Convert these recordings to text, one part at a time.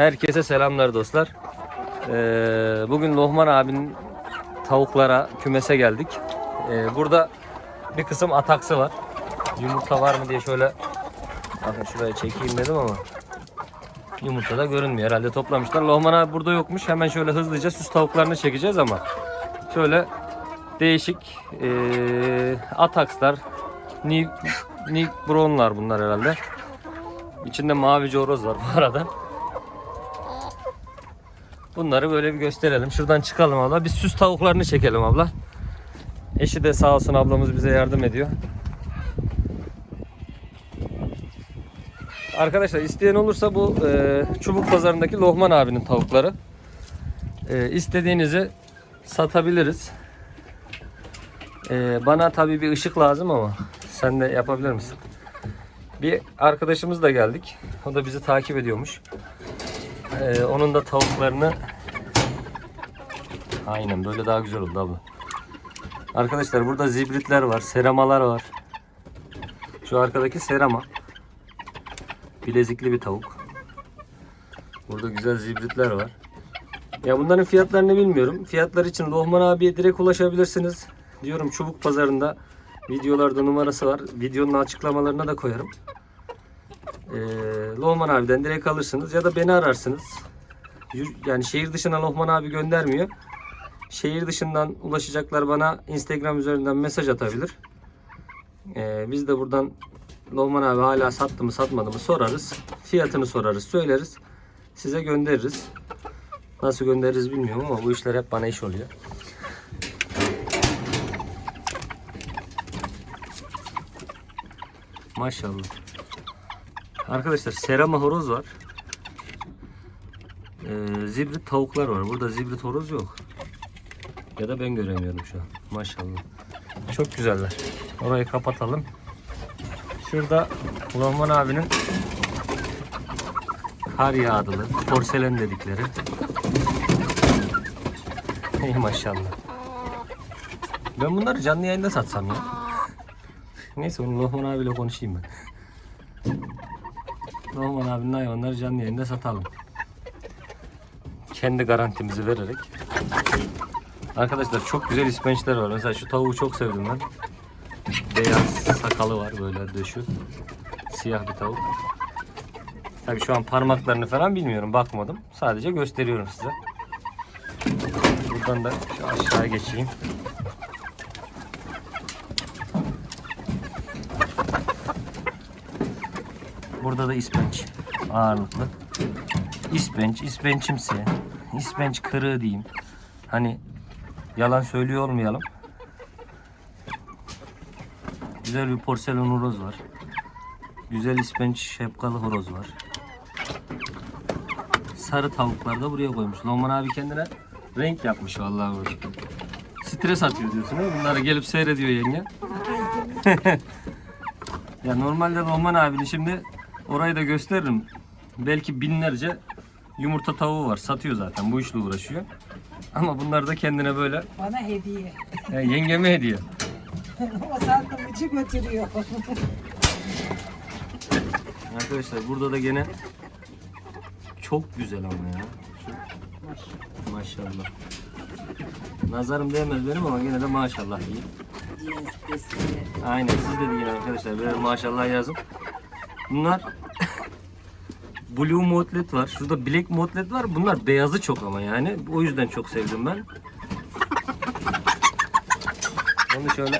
Herkese selamlar dostlar. Ee, bugün Lohman abinin tavuklara kümese geldik. Ee, burada bir kısım ataksı var. Yumurta var mı diye şöyle bakın şuraya çekeyim dedim ama yumurta da görünmüyor. Herhalde toplamışlar. Lohman abi burada yokmuş. Hemen şöyle hızlıca süs tavuklarını çekeceğiz ama şöyle değişik ee, atakslar, New, New Brown'lar bunlar herhalde. İçinde mavi horoz var bu arada. Bunları böyle bir gösterelim. Şuradan çıkalım abla. Biz süs tavuklarını çekelim abla. Eşi de sağ olsun ablamız bize yardım ediyor. Arkadaşlar isteyen olursa bu e, çubuk pazarındaki Lohman abinin tavukları. E, istediğinizi satabiliriz. E, bana tabii bir ışık lazım ama sen de yapabilir misin? Bir arkadaşımız da geldik. O da bizi takip ediyormuş. Ee, onun da tavuklarını Aynen böyle daha güzel oldu abla. Arkadaşlar burada zibritler var, seramalar var. Şu arkadaki serama. Bilezikli bir tavuk. Burada güzel zibritler var. Ya bunların fiyatlarını bilmiyorum. Fiyatlar için Lohman abiye direkt ulaşabilirsiniz. Diyorum çubuk pazarında videolarda numarası var. Videonun açıklamalarına da koyarım. Ee, Lohman abiden direkt alırsınız ya da beni ararsınız. Yani şehir dışına Lohman abi göndermiyor. Şehir dışından ulaşacaklar bana Instagram üzerinden mesaj atabilir. Ee, biz de buradan Lohman abi hala sattı mı satmadı mı sorarız. Fiyatını sorarız, söyleriz. Size göndeririz. Nasıl göndeririz bilmiyorum ama bu işler hep bana iş oluyor. Maşallah. Arkadaşlar serama horoz var. Ee, zibrit tavuklar var. Burada zibrit horoz yok. Ya da ben göremiyorum şu an. Maşallah. Çok güzeller. Orayı kapatalım. Şurada Lohman abinin kar yağdılı, porselen dedikleri. Ey maşallah. Ben bunları canlı yayında satsam ya. Neyse onu Lohman abiyle konuşayım ben. Lohman abinin hayvanları canlı yayında satalım. Kendi garantimizi vererek. Arkadaşlar çok güzel ispençler var. Mesela şu tavuğu çok sevdim ben. Beyaz sakalı var böyle döşü. Siyah bir tavuk. Tabii şu an parmaklarını falan bilmiyorum. Bakmadım. Sadece gösteriyorum size. Buradan da şu aşağı geçeyim. Burada da ispenç ağırlıklı. İspenç, ispençimsi. İspenç kırığı diyeyim. Hani yalan söylüyor olmayalım. Güzel bir porselen horoz var. Güzel ispenç şapkalı horoz var. Sarı tavuklar da buraya koymuş. Loman abi kendine renk yapmış vallahi burada. Stres atıyor diyorsun değil mi? Bunları gelip seyrediyor yenge. ya normalde Loman abinin şimdi orayı da gösteririm. Belki binlerce yumurta tavuğu var. Satıyor zaten. Bu işle uğraşıyor. Ama bunlar da kendine böyle Bana hediye. ya yengeme hediye. o sandviçi götürüyor. Arkadaşlar burada da gene çok güzel ama ya. Şu- Maşallah. Nazarım değmez benim ama yine de maşallah diyeyim. Aynen siz de deyin arkadaşlar. Birer maşallah yazın. Bunlar Blue Moutlet var. Şurada Black Moutlet var. Bunlar beyazı çok ama yani. O yüzden çok sevdim ben. Onu şöyle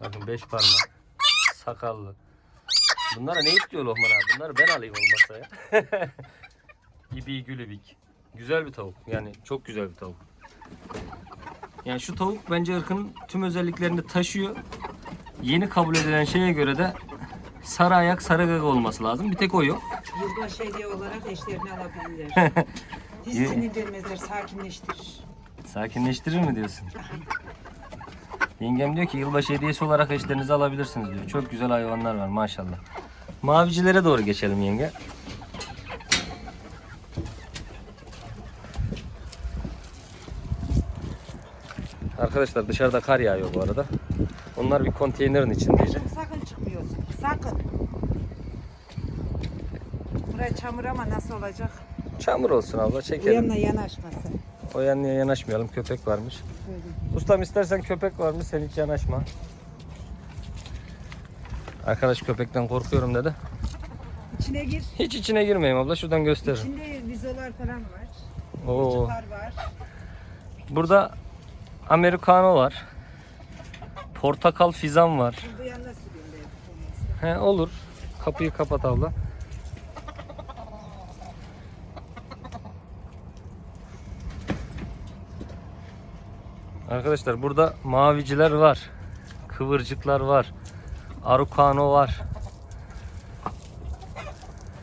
Bakın beş parmak. Sakallı. Bunlara ne istiyor Lohman abi? Bunları ben alayım olmazsa ya. İbi gülübik. Güzel bir tavuk. Yani çok güzel bir tavuk. Yani şu tavuk bence ırkının tüm özelliklerini taşıyor. Yeni kabul edilen şeye göre de sarı ayak sarı gaga olması lazım. Bir tek o yok. Yılbaşı hediye olarak eşlerini alabilirler. Hiç sinirlenmezler, sakinleştirir. Sakinleştirir mi diyorsun? Yengem diyor ki yılbaşı hediyesi olarak eşlerinizi alabilirsiniz diyor. Çok güzel hayvanlar var maşallah. Mavicilere doğru geçelim yenge. Arkadaşlar dışarıda kar yağıyor bu arada. Onlar bir konteynerin içindeydi. Sakın çıkmıyorsun, sakın. Ara çamur ama nasıl olacak? Çamur olsun abla çekelim. yanına yanaşması. O yanlıya yanaşmayalım köpek varmış. Böyle. Ustam istersen köpek varmış sen hiç yanaşma. Arkadaş köpekten korkuyorum dedi. İçine gir. Hiç içine girmeyeyim abla şuradan gösteririm. İçinde vizolar falan var. Oo. Çocuklar var. Burada Americano var. Portakal fizan var. He olur. Kapıyı kapat abla. Arkadaşlar burada maviciler var. Kıvırcıklar var. Arucano var.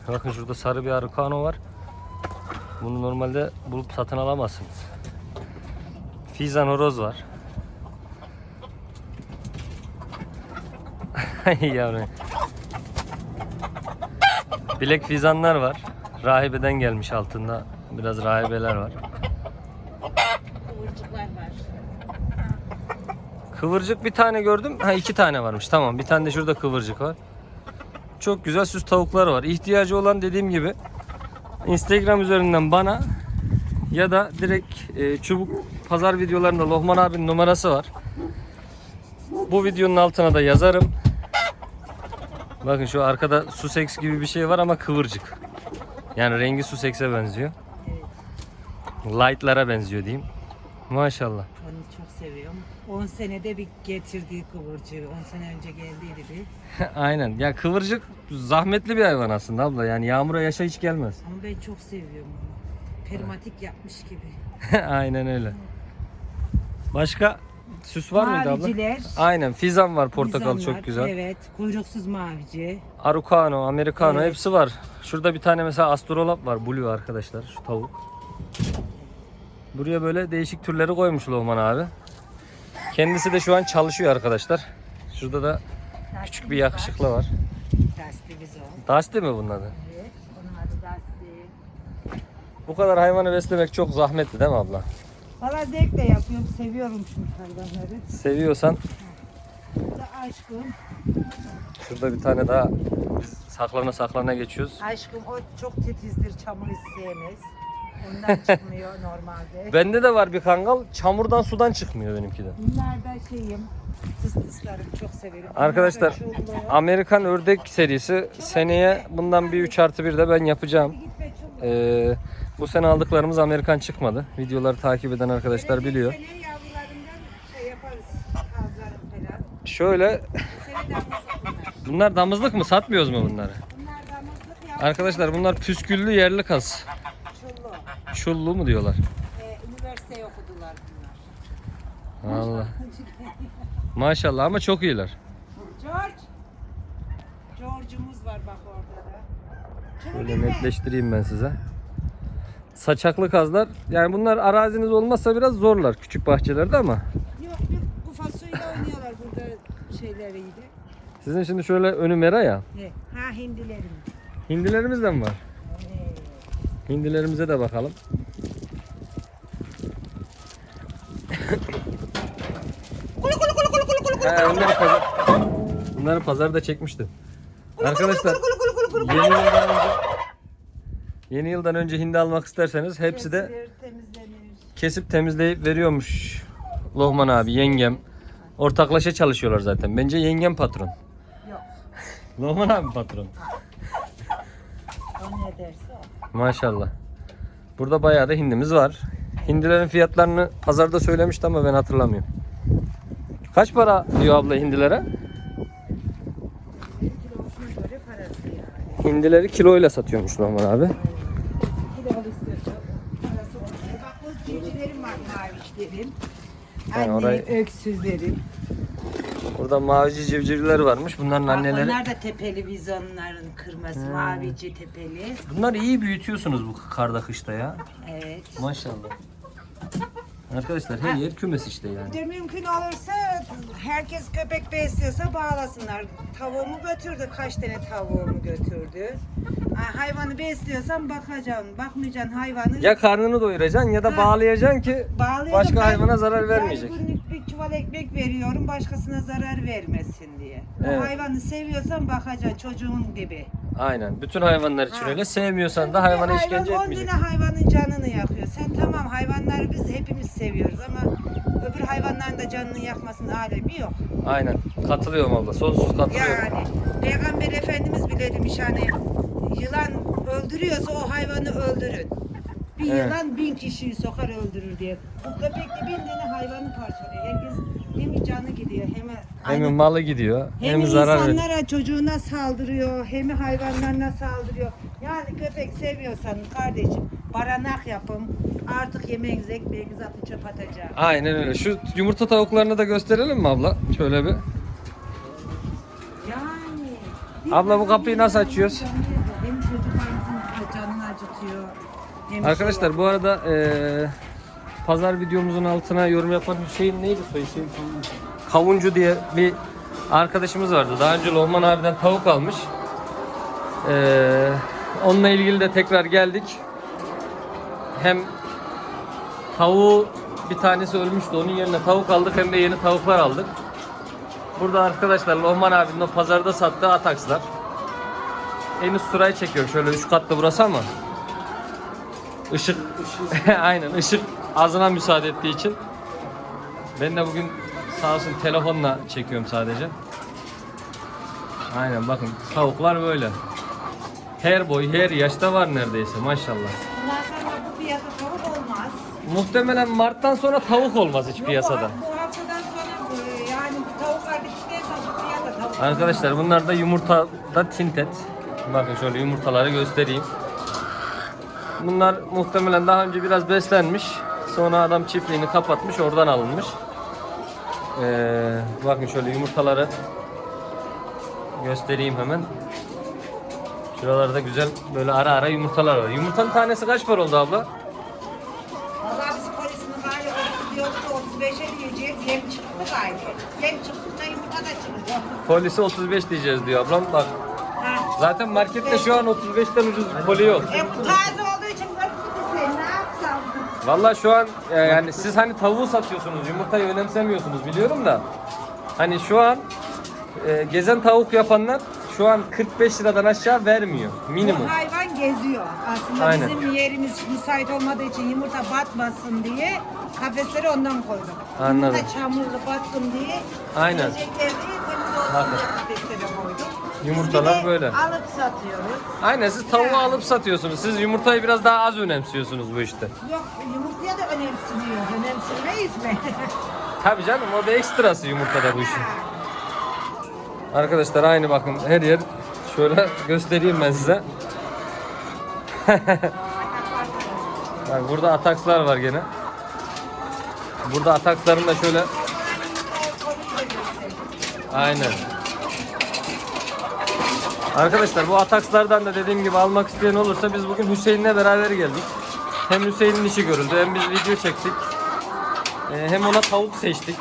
Bakın şurada sarı bir Arucano var. Bunu normalde bulup satın alamazsınız. Fizan horoz var. Ay yavrum. Bilek fizanlar var. Rahibeden gelmiş altında. Biraz rahibeler var. Kıvırcıklar var. Kıvırcık bir tane gördüm. Ha iki tane varmış. Tamam. Bir tane de şurada kıvırcık var. Çok güzel süs tavuklar var. İhtiyacı olan dediğim gibi Instagram üzerinden bana ya da direkt e, çubuk pazar videolarında Lohman abinin numarası var. Bu videonun altına da yazarım. Bakın şu arkada Sussex gibi bir şey var ama kıvırcık. Yani rengi Sussex'e benziyor. Light'lara benziyor diyeyim. Maşallah. Onu çok seviyorum. 10 senede bir getirdiği kıvırcığı. 10 sene önce geldiydi bir. Aynen. Ya kıvırcık zahmetli bir hayvan aslında abla. Yani yağmura yaşa hiç gelmez. Ama ben çok seviyorum onu. Permatik yapmış gibi. Aynen öyle. Başka süs var mıydı abla? Maviciler. Aynen. Fizan var portakal bizon var. çok güzel. Evet. Kuyruksuz mavici. Arucano, Americano Evet. hepsi var. Şurada bir tane mesela astrolab var. Blue arkadaşlar. Şu tavuk. Buraya böyle değişik türleri koymuş Lohman abi. Kendisi de şu an çalışıyor arkadaşlar. Şurada da küçük bir yakışıklı var. Dasti bizon. Dusty mi bunun adı? Evet. Onun adı Dasti. Bu kadar hayvanı beslemek çok zahmetli değil mi abla? Zevkle yapıyorum. Seviyorum çünkü hayvanları. Seviyorsan da aşkım. şurada bir tane daha biz saklana saklana geçiyoruz. Aşkım o çok titizdir. Çamur sevmez. Ondan çıkmıyor normalde. Bende de var bir kangal. Çamurdan sudan çıkmıyor benimki de. Bunlar da şeyim. Çok severim. Bunlar da Arkadaşlar çullu. Amerikan ördek serisi seneye bundan bir 3 artı 1 de ben yapacağım. Çullu. Ee, bu sene aldıklarımız Amerikan çıkmadı. Videoları takip eden arkadaşlar biliyor. Şey. Şöyle bunlar. damızlık mı satmıyoruz mu bunları? Arkadaşlar bunlar püsküllü yerli kaz. Çullu. Çullu mu diyorlar? Ee, üniversite okudular bunlar. Allah. Maşallah ama çok iyiler. George. George'umuz var bak orada da. Şöyle netleştireyim ben size. Saçaklı kazlar. Yani bunlar araziniz olmazsa biraz zorlar küçük bahçelerde ama. Yok bir bu oynuyorlar burada şeyleriydi. Sizin şimdi şöyle önü mera ya. Ne? Ha hindilerim. Hindilerimiz de mi var? Ee, Hindilerimize de bakalım. He, onları pazar... Bunları pazarda çekmiştim. Arkadaşlar yeni yıldan önce Yeni yıldan önce hindi almak isterseniz hepsi de kesilir, temizlenir. kesip temizleyip veriyormuş. Lohman abi, yengem. Ortaklaşa çalışıyorlar zaten. Bence yengem patron. Yok. Lohman abi patron. O ne derse o. Maşallah. Burada bayağı da hindimiz var. Hindilerin fiyatlarını pazarda söylemişti ama ben hatırlamıyorum. Kaç para diyor abla hindilere? Bir kilosuna göre parası yani. Hindileri kiloyla satıyormuş Lohman abi. Kilolu istiyorsa parası oluyor. Bak bu civcivlerim var mavişlerim. Yani Anne orayı- öksüzlerim. Burada mavici civcivleri varmış. Bunların Bak anneleri. onlar da tepeli bizonların kırmızı mavici tepeli. Bunları iyi büyütüyorsunuz bu karda kışta ya. Evet. Maşallah. Arkadaşlar her yer kümes işte yani. Bir de mümkün olursa herkes köpek besliyorsa bağlasınlar. Tavuğumu götürdü. Kaç tane tavuğumu götürdü. Ha, hayvanı besliyorsan bakacaksın. Bakmayacaksın hayvanı. Ya karnını doyuracaksın ya da Ha. bağlayacaksın ki Bağlayalım. başka Ben- hayvana zarar vermeyecek. Yani günlük bir bir çuval ekmek veriyorum başkasına zarar vermesin diye. Evet. O hayvanı seviyorsan bakacaksın çocuğun gibi. Aynen. Bütün hayvanlar için Ha. öyle. Sevmiyorsan da hayvana Bir işkence hayvan 10 etmeyecek. tane hayvanın canını yakıyor. Sen tamam hayvanları biz hepimiz seviyoruz ama öbür hayvanların da canını yakmasının alemi yok. Aynen. Katılıyorum abla. Sonsuz katılıyorum. Yani Peygamber Efendimiz bile demiş hani yılan öldürüyorsa o hayvanı öldürün. Bir Evet. yılan bin kişiyi sokar öldürür diye. Bu köpek de bin tane hayvanı parçalıyor. Herkes hem canı gidiyor hem Hem aynı- malı gidiyor hem, hem zarar veriyor. insanlara çocuğuna saldırıyor hem hayvanlarına saldırıyor. Yani köpek seviyorsanız kardeşim baranak yapın. Artık yemeğinizi ekmeğinizi atın çöp atacağım. Aynen öyle. Şu yumurta tavuklarını da gösterelim mi abla? Şöyle bir. Yani. Abla bu kapıyı nasıl açıyoruz? Hem çocuklarımızın canını acıtıyor. Hem Arkadaşlar bu arada eee, pazar videomuzun altına yorum yapan Hüseyin neydi soy Hüseyin? Kavuncu diye bir arkadaşımız vardı. Daha önce Lohman abiden tavuk almış. Eee, onunla ilgili de tekrar geldik. Hem tavuğu bir tanesi ölmüştü. Onun yerine tavuk aldık hem de yeni tavuklar aldık. Burada arkadaşlar Lohman abinin o pazarda sattığı atakslar. En üst sırayı çekiyorum. Şöyle üç katlı burası ama. Işık, aynen ışık azına müsaade ettiği için. Ben de bugün sağ olsun telefonla çekiyorum sadece. Aynen bakın tavuklar böyle. Her boy her yaşta var neredeyse maşallah. Bundan sonra bu fiyata tavuk olmaz. Muhtemelen Mart'tan sonra tavuk olmaz hiç Yok, piyasada. Bu, bu haftadan sonra e, yani bu tavuklar bittikten sonra bu fiyata tavuk Arkadaşlar bunlar da yumurtada tintet. Bakın şöyle yumurtaları göstereyim. Bunlar muhtemelen daha önce biraz beslenmiş. Sonra adam çiftliğini kapatmış oradan alınmış. Ee, bakın şöyle yumurtaları göstereyim hemen. Şuralarda güzel böyle ara ara yumurtalar var. Yumurtanın tanesi kaç para oldu abla? Valla biz polisini galiba 30 yoksa 35'e diyeceğiz. Yem çıktı galiba. Yem çıktı yumurta da çıkacak. Polisi 35 diyeceğiz diyor ablam. Bak Ha. zaten markette şu an 35'ten ucuz poli yok. E bu taze olduğu için böyle sen ne Vallahi şu an e, yani siz hani tavuğu satıyorsunuz, yumurtayı önemsemiyorsunuz biliyorum da. Hani şu an e, gezen tavuk yapanlar şu an 45 liradan aşağı vermiyor minimum. Bu hayvan geziyor. Aslında Aynen. bizim yerimiz müsait olmadığı için yumurta batmasın diye kafesleri ondan koyduk. Anladım. Yumurta çamurlu batsın diye. Aynen. Yiyecekleri temiz olsun diye kafeslere koyduk. Biz Yumurtalar bir de böyle. Alıp satıyoruz. Aynen siz tavuğu alıp satıyorsunuz. Siz yumurtayı biraz daha az önemsiyorsunuz bu işte. Yok yumurtaya da önemsiniyor. Önemsemeyiz mi? Tabii canım o da ekstrası yumurtada bu işin. Arkadaşlar aynı bakın her yer şöyle göstereyim ben size. Bak burada atakslar var gene. Burada ataksların da şöyle aynen. Arkadaşlar bu atakslardan da dediğim gibi almak isteyen olursa biz bugün Hüseyin'le beraber geldik. Hem Hüseyin'in işi görüldü hem biz video çektik. Ee, hem ona tavuk seçtik.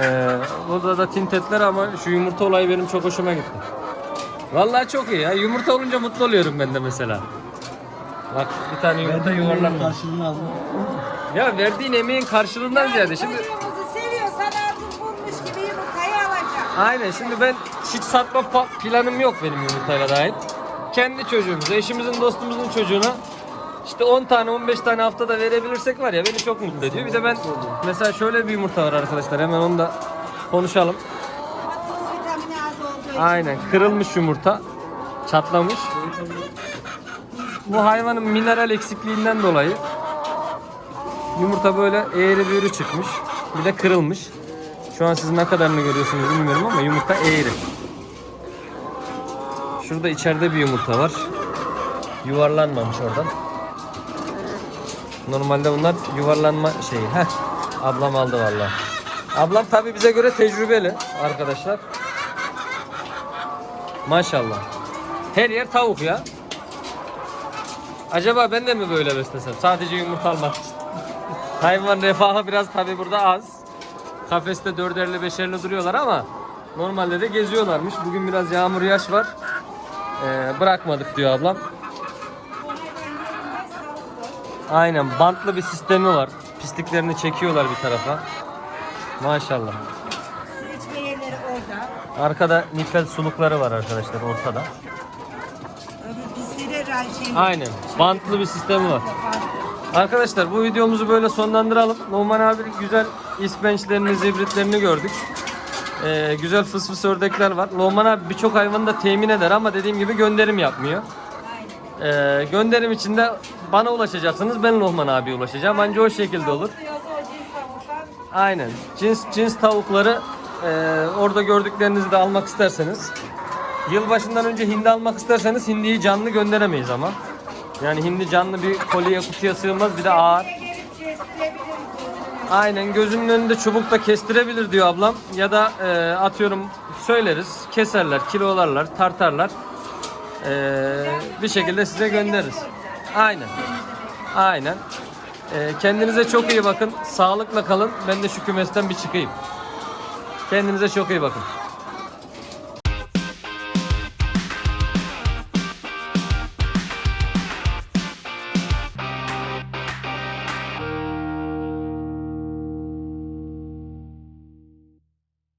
Ee, burada da tintetler ama şu yumurta olayı benim çok hoşuma gitti. Vallahi çok iyi ya. Yumurta olunca mutlu oluyorum ben de mesela. Bak bir tane yumurta yuvarlanmış. Karşılığını aldım. Ya verdiğin emeğin karşılığından ziyade şimdi seviyorsan artık bulmuş gibi yumurtayı alacak. aynen şimdi ben hiç satma planım yok benim yumurtayla dair. Kendi çocuğumuza, eşimizin, dostumuzun çocuğuna işte 10 tane 15 tane haftada verebilirsek var ya beni çok mutlu ediyor. Bir de ben mesela şöyle bir yumurta var arkadaşlar hemen onu da konuşalım. Aynen kırılmış yumurta çatlamış. Bu hayvanın mineral eksikliğinden dolayı yumurta böyle eğri büğrü çıkmış. Bir de kırılmış. Şu an siz ne kadarını görüyorsunuz bilmiyorum ama yumurta eğri. Şurada içeride bir yumurta var. Yuvarlanmamış oradan. Normalde bunlar yuvarlanma şeyi. Heh. Ablam aldı vallahi. Ablam tabi bize göre tecrübeli arkadaşlar. Maşallah. Her yer tavuk ya. Acaba ben de mi böyle beslesem? Sadece yumurta almak için. Hayvan refahı biraz tabi burada az. Kafeste dörderli beşerli duruyorlar ama normalde de geziyorlarmış. Bugün biraz yağmur yaş var. Ee, bırakmadık diyor ablam. Aynen bantlı bir sistemi var. Pisliklerini çekiyorlar bir tarafa. Maşallah. Arkada nifel sulukları var arkadaşlar ortada. Aynen. Bantlı bir sistemi var. Arkadaşlar bu videomuzu böyle sonlandıralım. Numan abi güzel ispençlerini, zibritlerini gördük. Ee, güzel fıs fıs ördekler var. Numan abi birçok hayvanı da temin eder ama dediğim gibi gönderim yapmıyor. Ee, gönderim için de bana ulaşacaksınız. Ben Numan abiye ulaşacağım. Anca o şekilde olur. Aynen. Cins cins tavukları e, orada gördüklerinizi de almak isterseniz. Yılbaşından önce hindi almak isterseniz hindiyi canlı gönderemeyiz ama. Yani hindi canlı bir kolye kutuya sığmaz bir de ağır. Aynen gözünün önünde çubukta kestirebilir diyor ablam. Ya da e, atıyorum söyleriz keserler kilolarlar tartarlar. E, bir şekilde size göndeririz. Aynen. Aynen. E, kendinize çok iyi bakın. Sağlıkla kalın. Ben de şu kümesten bir çıkayım. Kendinize çok iyi bakın.